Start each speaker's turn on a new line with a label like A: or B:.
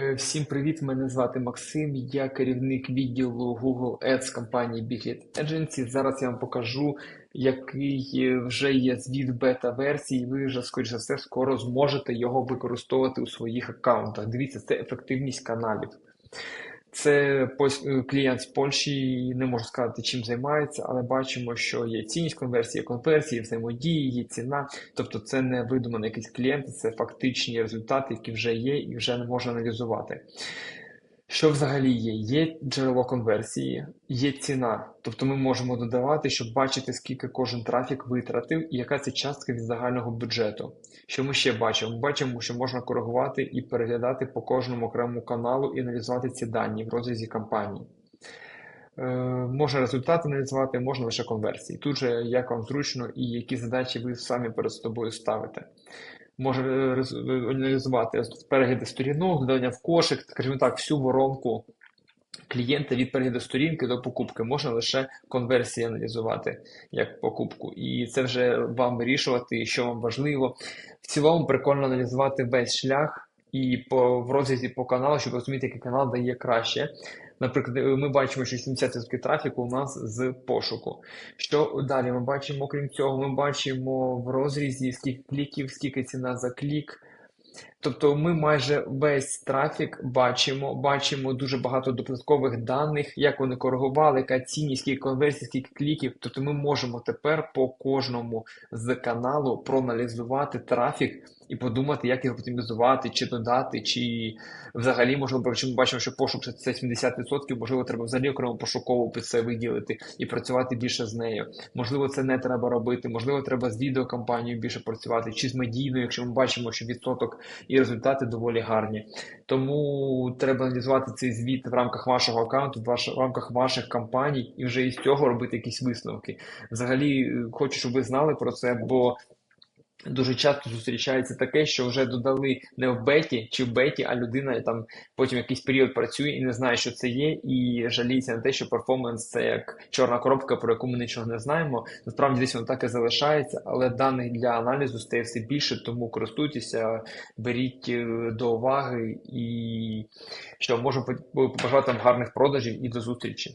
A: Е, Всім привіт! Мене звати Максим. Я керівник відділу Google Ads компанії Big Lead Agency. Зараз я вам покажу, який вже є звіт бета-версії. Ви вже, скоріш за все, скоро зможете його використовувати у своїх аккаунтах. Дивіться, це ефективність каналів. Це е, клієнт з Польщі, не можу сказати, чим займається, але бачимо, що є цінність конверсії, конверсії, взаємодії, є ціна. Тобто це не видуманий якийсь клієнт, це фактичні результати, які вже є і вже не можна аналізувати. Що взагалі є? Є джерело конверсії, є ціна. Тобто ми можемо додавати, щоб бачити, скільки кожен трафік витратив і яка це частка від загального бюджету. Що ми ще бачимо? Ми бачимо, що можна коригувати і переглядати по кожному окремому каналу і аналізувати ці дані в розрізі кампаній. Е, можна результати аналізувати, можна лише конверсії. Тут же як вам зручно і які задачі ви самі перед собою ставите. Може е, аналізувати перегляди сторінок, додання в кошик, скажімо так, всю воронку клієнта від перегляду сторінки до покупки. Можна лише конверсії аналізувати як покупку. І це вже вам вирішувати, що вам важливо. В цілому прикольно аналізувати весь шлях і по, в розрізі по каналу, щоб розуміти, який канал дає краще. Наприклад, е, ми бачимо, що 70% трафіку у нас з пошуку. Що далі ми бачимо, крім цього, ми бачимо в розрізі, скільки кліків, скільки ціна за клік. Тобто ми майже весь трафік бачимо, бачимо дуже багато додаткових даних, як вони коригували, яка цінність, скільки конверсій, скільки кліків. Тобто ми можемо тепер по кожному з каналу проаналізувати трафік і подумати, як його оптимізувати, чи додати, чи взагалі можливо, якщо ми бачимо, що пошук це 70%, можливо, треба взагалі окремо пошукову під це виділити і працювати більше з нею. Можливо, це не треба робити, можливо, треба з відеокампанією більше працювати, чи з медійною, якщо ми бачимо, що відсоток і результати доволі гарні. Тому треба аналізувати цей звіт в рамках вашого аккаунту, в, рамках ваших кампаній, і вже із цього робити якісь висновки. Взагалі, хочу, щоб ви знали про це, бо Дуже часто зустрічається таке, що вже додали не в беті чи в беті, а людина там потім якийсь період працює і не знає, що це є, і жаліється на те, що перформанс це як чорна коробка, про яку ми нічого не знаємо. Насправді десь воно так і залишається, але даних для аналізу стає все більше, тому користуйтеся, беріть е, до уваги і що можу побажати вам гарних продажів і до зустрічі.